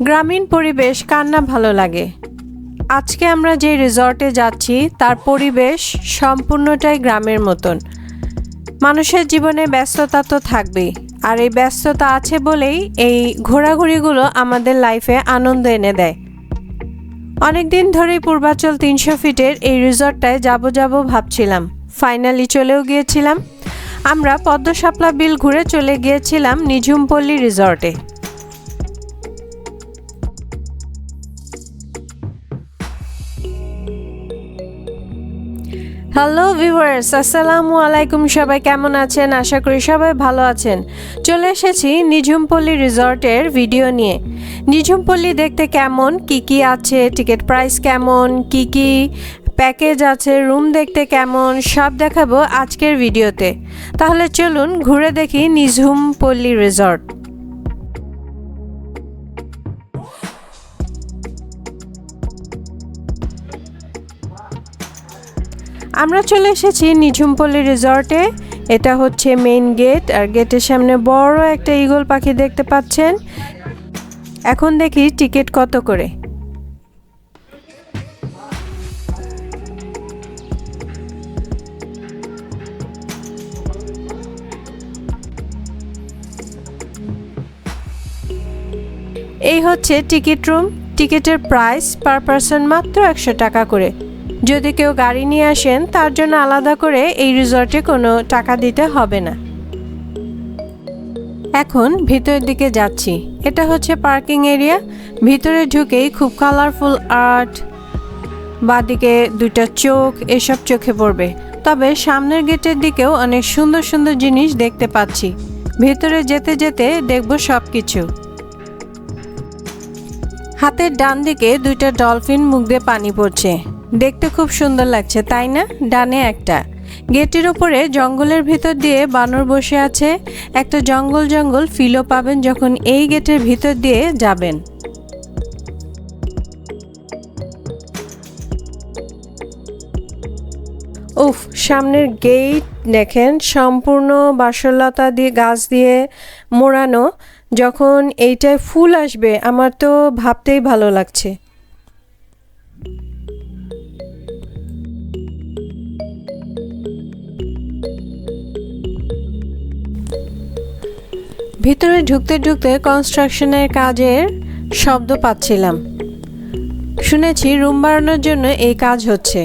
গ্রামীণ পরিবেশ কার না ভালো লাগে। আজকে আমরা যে রিসর্টে যাচ্ছি, তার পরিবেশ সম্পূর্ণটাই গ্রামের মতন। মানুষের জীবনে ব্যস্ততা তো থাকবেই, আর এই ব্যস্ততা আছে বলেই এই ঘোরাঘুরিগুলো আমাদের লাইফে আনন্দ এনে দেয়। অনেক দিন ধরেই পূর্বাচল তিনশো ফিটের এই রিসর্টটায় যাব যাব ভাবছিলাম। ফাইনালি চলেও গিয়েছিলাম। আমরা পদ্মশাপলা বিল ঘুরে চলে গিয়েছিলাম নিঝুমপল্লী রিসর্টে। হ্যালো ভিউয়ার্স আসসালামু আলাইকুম সবাই কেমন আছেন? আশা করি সবাই ভালো আছেন। চলে এসেছি নিঝুমপল্লী রিসর্টের ভিডিও নিয়ে। নিঝুমপল্লী দেখতে কেমন? কি কি আছে? টিকিট প্রাইস কেমন? কি কি প্যাকেজ আছে? রুম দেখতে কেমন? সব দেখাবো আজকের ভিডিওতে। তাহলে চলুন ঘুরে দেখি নিঝুমপল্লী রিসর্ট। আমরা চলে এসেছি নিঝুমপল্লী রিসর্টে। এটা হচ্ছে মেইন গেট আর গেটের সামনে বড় একটা ইগল পাখি দেখতে পাচ্ছেন। এখন দেখি টিকিট কত করে। এই হচ্ছে টিকিট রুম টিকিটের প্রাইস পার পারসন মাত্র একশো টাকা করে। যদি কেউ গাড়ি নিয়ে আসেন, তার জন্য আলাদা করে এই রিসর্টে কোনো টাকা দিতে হবে না। এখন ভিতরের দিকে যাচ্ছি। এটা হচ্ছে পার্কিং এরিয়া। ভিতরে ঢুকেই খুব কালারফুল আর্ট বাদিকে দুইটা চোখ, এসব চোখে পড়বে। তবে সামনের গেটের দিকেও অনেক সুন্দর সুন্দর জিনিস দেখতে পাচ্ছি। ভিতরে যেতে যেতে দেখব সব কিছু হাতের ডান দিকে দুইটা ডলফিন মুখ দিয়ে পানি পড়ছে। দেখতে খুব সুন্দর লাগছে, তাই না? ডানে একটা। গেটের ওপরে জঙ্গলের ভিতর দিয়ে বানর বসে আছে। একটা জঙ্গল জঙ্গল ফিলও পাবেন যখন এই গেটের ভিতর দিয়ে যাবেন। উফ, সামনের গেট দেখেন, সম্পূর্ণ বাসলতা দিয়ে, গাছ দিয়ে মোড়ানো। যখন এইটায় ফুল আসবে, আমার তো ভাবতেই ভালো লাগছে। ভিতরে ঢুকতে ঢুকতে কনস্ট্রাকশনের কাজের শব্দ পাচ্ছিলাম। শুনেছি রুম বাড়ানোর জন্য এই কাজ হচ্ছে।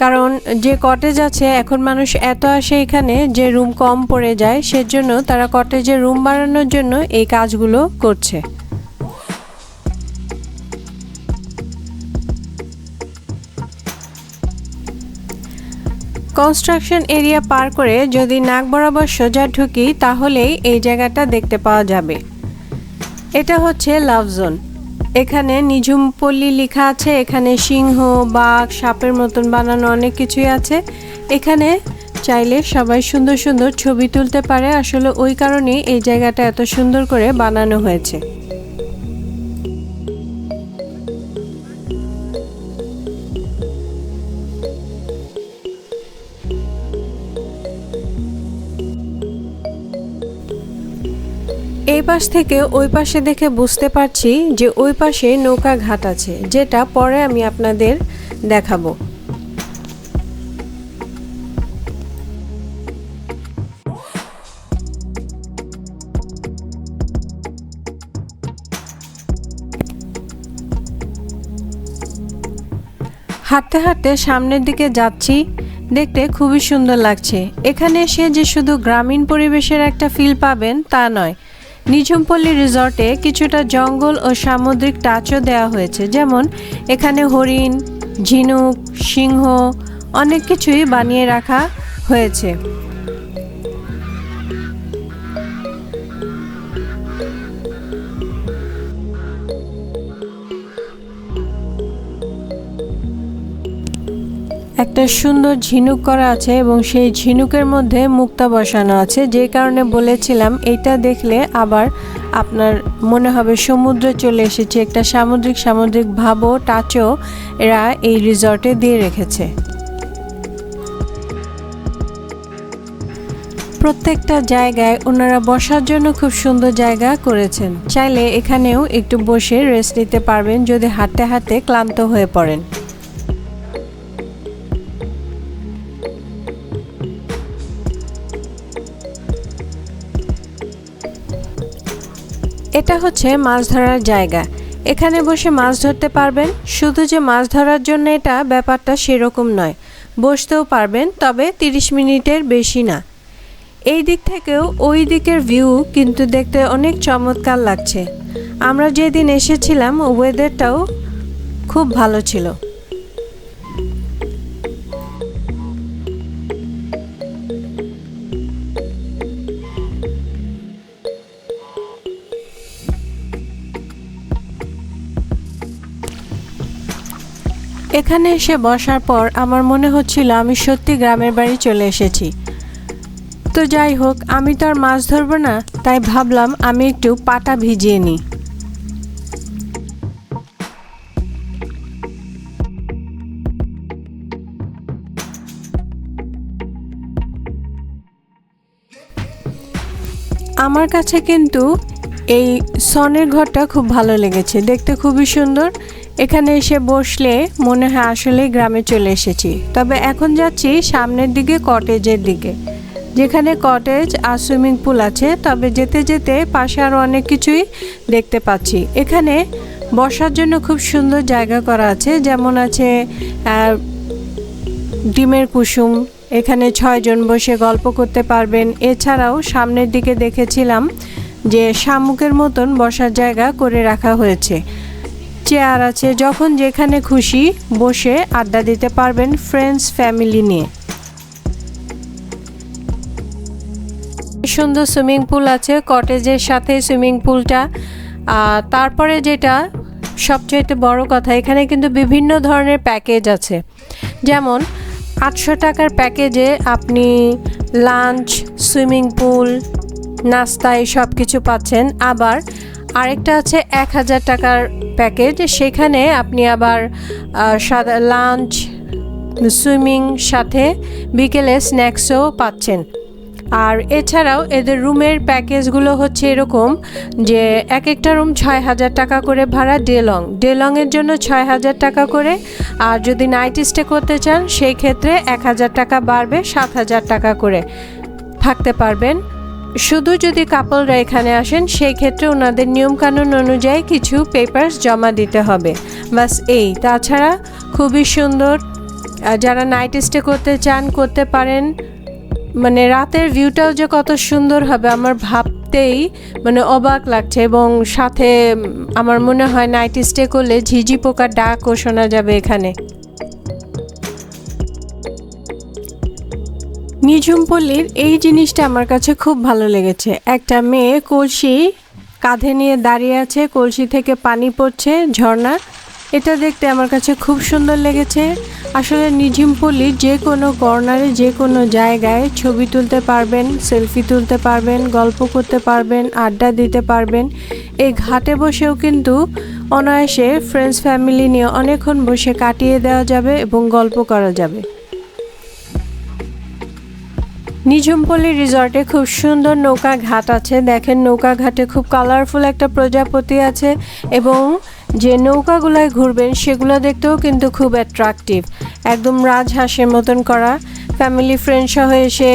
কারণ যে কটেজ আছে, এখন মানুষ এত আসে এখানে যে রুম কম পড়ে যায়, সেজন্য তারা কটেজে রুম বাড়ানোর জন্য এই কাজগুলো করছে। কনস্ট্রাকশন এরিয়া পার করে যদি নাক বরাবর সোজা ঢুকি, তাহলেই এই জায়গাটা দেখতে পাওয়া যাবে। এটা হচ্ছে লাভ জোন। এখানে নিঝুম পল্লী লেখা আছে, এখানে সিংহ, বাঘ, সাপের মতন বানানো অনেক কিছুই আছে। এখানে চাইলে সবাই সুন্দর সুন্দর ছবি তুলতে পারে। আসলে ওই কারণেই এই জায়গাটা এত সুন্দর করে বানানো হয়েছে। পাশ থেকে ওই পাশে দেখে বুঝতে পারছি যে ওই পাশে নৌকা ঘাট আছে, যেটা পরে আমি আপনাদের দেখাবো। হাঁটতে হাঁটতে সামনের দিকে যাচ্ছি, দেখতে খুবই সুন্দর লাগছে। এখানে এসে যে শুধু গ্রামীণ পরিবেশের একটা ফিল পাবেন তা নয় নিঝুমপল্লী রিসর্টে কিছুটা জঙ্গল ও সামুদ্রিক টাচও দেওয়া হয়েছে, যেমন এখানে হরিণ, ঝিনুক, সিংহ অনেক কিছুই বানিয়ে রাখা হয়েছে। একটা সুন্দর ঝিনুক করা আছে এবং সেই ঝিনুকের মধ্যে মুক্তা বসানো আছে, যে কারণে বলেছিলাম এটা দেখলে আবার আপনার মনে হবে সমুদ্রে চলে এসেছে, একটা সামুদ্রিক সামুদ্রিক ভাবও, টাচও এরা এই রিসর্টে দিয়ে রেখেছে। প্রত্যেকটা জায়গায় ওনারা বসার জন্য খুব সুন্দর জায়গা করেছেন। চাইলে এখানেও একটু বসে রেস্ট নিতে পারবেন যদি হাঁটতে হাঁটতে ক্লান্ত হয়ে পড়েন। এটা হচ্ছে মাছ ধরার জায়গা। এখানে বসে মাছ ধরতে পারবেন, শুধু যে মাছ ধরার জন্য এটা ব্যাপারটা সেরকম নয়। বসতেও পারবেন, তবে 30 মিনিটের বেশি না। এই দিক থেকেও ওই দিকের ভিউ কিন্তু দেখতে অনেক চমৎকার লাগছে। আমরা যেদিন এসেছিলাম ওয়েদারটাও খুব ভালো ছিল। এখানে এসে বসার পর আমার মনে হচ্ছিল আমি সত্যি গ্রামের বাড়ি চলে এসেছি। তো যাই হোক, আমি তো আর মাছ ধরবো না, তাই ভাবলাম আমি একটু পাটা ভিজিয়ে নিই। আমার কাছে কিন্তু এই সনের ঘরটা খুব ভালো লেগেছে, দেখতে খুবই সুন্দর। এখানে এসে বসলে মনে হয় আসলে গ্রামে চলে এসেছি। তবে এখন যাচ্ছি সামনের দিকে কটেজের দিকে। যেখানে কটেজ আর সুইমিং পুল আছে, তবে যেতে যেতে পাশে আরও অনেক কিছুই দেখতে পাচ্ছি। এখানে বসার জন্য খুব সুন্দর জায়গা করা আছে, যেমন আছে ডিমের কুসুম। এখানে ছয়জন বসে গল্প করতে পারবেন। এছাড়াও সামনের দিকে দেখেছিলাম যে শামুকের মতন বসার জায়গা করে রাখা হয়েছে। চেয়ার আছে, যখন যেখানে খুশি বসে আড্ডা দিতে পারবেন ফ্রেন্ডস ফ্যামিলি নিয়ে। সুন্দর সুইমিং পুল আছে কটেজের সাথে সুইমিং পুলটা তারপরে যেটা সবচেয়ে বড় কথা, এখানে কিন্তু বিভিন্ন ধরনের প্যাকেজ আছে। যেমন আটশো টাকার প্যাকেজে আপনি লাঞ্চ সুইমিং পুল নাস্তা, এই সব কিছু পাচ্ছেন। আবার আরেকটা আছে এক হাজার টাকার প্যাকেজ। সেখানে আপনি আবার সাদা লাঞ্চ, সুইমিং সাথে বিকেলে স্ন্যাক্সও পাচ্ছেন। আর এছাড়াও এদের রুমের প্যাকেজগুলো হচ্ছে এরকম যে এক একটা রুম ছয় হাজার টাকা করে ভাড়া ডে লং ডে জন্য ছয় হাজার টাকা করে। আর যদি নাইট স্টে করতে চান, সেই ক্ষেত্রে এক হাজার টাকা বাড়বে, সাত হাজার টাকা করে থাকতে পারবেন। শুধু যদি কাপলরা এখানে আসেন সেই ক্ষেত্রে ওনাদের নিয়মকানুন অনুযায়ী কিছু পেপারস জমা দিতে হবে। বাস এই। তাছাড়া খুবই সুন্দর যারা নাইট স্টে করতে চান, করতে পারেন। মানে রাতের ভিউটাও যে কত সুন্দর হবে, আমার ভাবতেই মানে অবাক লাগছে এবং সাথে আমার মনে হয় নাইট স্টে করলে ঝিঝি পোকার ডাকও শোনা যাবে এখানে। নিঝুমপল্লির এই জিনিসটা আমার কাছে খুব ভালো লেগেছে। একটা মেয়ে কলসি কাঁধে নিয়ে দাঁড়িয়ে আছে, কলসি থেকে পানি পড়ছে, ঝর্ণা। এটা দেখতে আমার কাছে খুব সুন্দর লেগেছে। আসলে নিঝুমপল্লির যে কোনো কর্নারে, যে কোনো জায়গায় ছবি তুলতে পারবেন, সেলফি তুলতে পারবেন, গল্প করতে পারবেন, আড্ডা দিতে পারবেন। এই ঘাটে বসেও কিন্তু অনায়াসে ফ্রেন্ডস ফ্যামিলি নিয়ে অনেকক্ষণ বসে কাটিয়ে দেওয়া যাবে এবং গল্প করা যাবে। নিঝুমপল্লি রিসর্টে খুব সুন্দর নৌকা ঘাট আছে। দেখেন নৌকা ঘাটে খুব কালারফুল একটা প্রজাপতি আছে এবং যে নৌকাগুলায় ঘুরবেন সেগুলো দেখতেও কিন্তু খুব অ্যাট্রাকটিভ একদম রাজহাঁসের মতন করা। ফ্যামিলি ফ্রেন্ড সহ এসে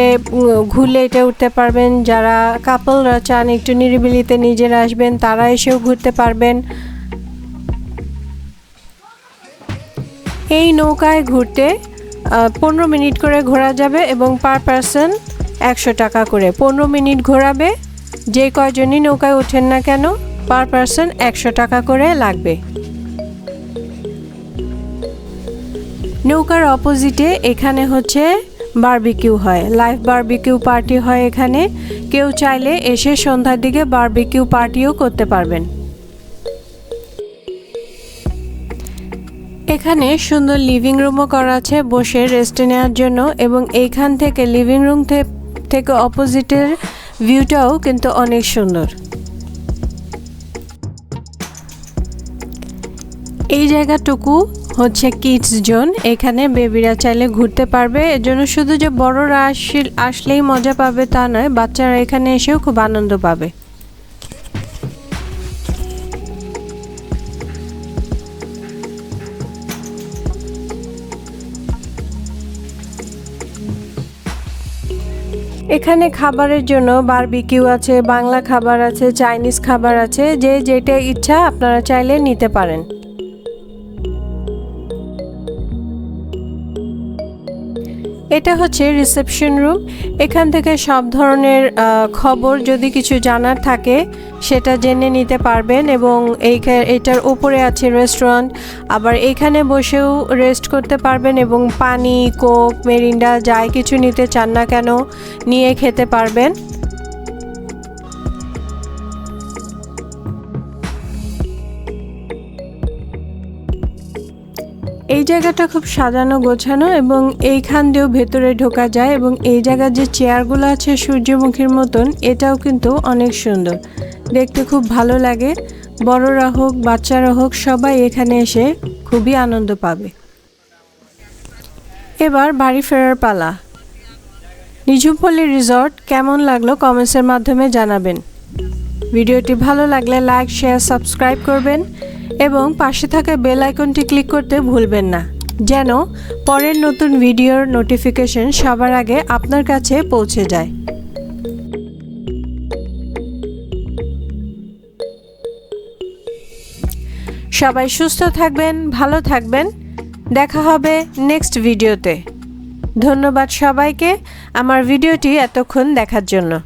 ঘুরলে এটা উঠতে পারবেন। যারা কাপলরা চান একটু নিরিবিলিতে নিজেরা আসবেন, তারা এসেও ঘুরতে পারবেন। এই নৌকায় ঘুরতে পনেরো মিনিট করে ঘোরা যাবে এবং পার পারসন একশো টাকা করে। পনেরো মিনিট ঘোরাবে, যে কয়জনই নৌকায় ওঠেন না কেন, পার পারসন একশো টাকা করে লাগবে। নৌকার অপোজিটে এখানে হচ্ছে বারবিকিউ হয়, লাইভ বারবিকিউ পার্টি হয় এখানে। কেউ চাইলে এসে সন্ধ্যার দিকে বারবিকিউ পার্টিও করতে পারবেন। এখানে সুন্দর লিভিং রুমও করা আছে, বসে রেস্ট নেওয়ার জন্য এবং এইখান থেকে লিভিং রুম থেকে অপোজিটের ভিউটাও কিন্তু অনেক সুন্দর। এই জায়গাটুকু হচ্ছে কিডস জোন এখানে বেবিরা চাইলে ঘুরতে পারবে। এজন্য শুধু যে বড়রা আসলে আসলেই মজা পাবে তা নয়, বাচ্চারা এখানে এসেও খুব আনন্দ পাবে। এখানে খাবারের জন্য বারবিকিউ আছে, বাংলা খাবার আছে, চাইনিজ খাবার আছে, যে যেটা ইচ্ছা আপনারা চাইলে নিতে পারেন। এটা হচ্ছে রিসেপশন রুম এখান থেকে সব ধরনের খবর যদি কিছু জানার থাকে, সেটা জেনে নিতে পারবেন এবং এই এটার উপরে আছে রেস্টুরেন্ট আবার এখানে বসেও রেস্ট করতে পারবেন এবং পানি কোক মেরিন্ডা যাই কিছু নিতে চান না কেন, নিয়ে খেতে পারবেন। এই জায়গাটা খুব সাজানো, গোছানো এবং এইখান দিয়েও ভেতরে ঢোকা যায় এবং এই জায়গার যে চেয়ারগুলো আছে সূর্যমুখীর মতন, এটাও কিন্তু অনেক সুন্দর। দেখতে খুব ভালো লাগে। বড়রা হোক, বাচ্চারা হোক, সবাই এখানে এসে খুবই আনন্দ পাবে। এবার বাড়ি ফেরার পালা। নিঝুমপল্লী রিসর্ট, কেমন লাগল কমেন্টসের মাধ্যমে জানাবেন। ভিডিওটি ভালো লাগলে লাইক, শেয়ার, সাবস্ক্রাইব করবেন। এবং পাশে থাকা বেল আইকনটি ক্লিক করতে ভুলবেন না। যেন পরের নতুন ভিডিওর নোটিফিকেশন সবার আগে আপনার কাছে পৌঁছে যায়। সবাই সুস্থ থাকবেন, ভালো থাকবেন। দেখা হবে নেক্সট ভিডিওতে। ধন্যবাদ সবাইকে। আমার ভিডিওটি এতক্ষণ দেখার জন্য।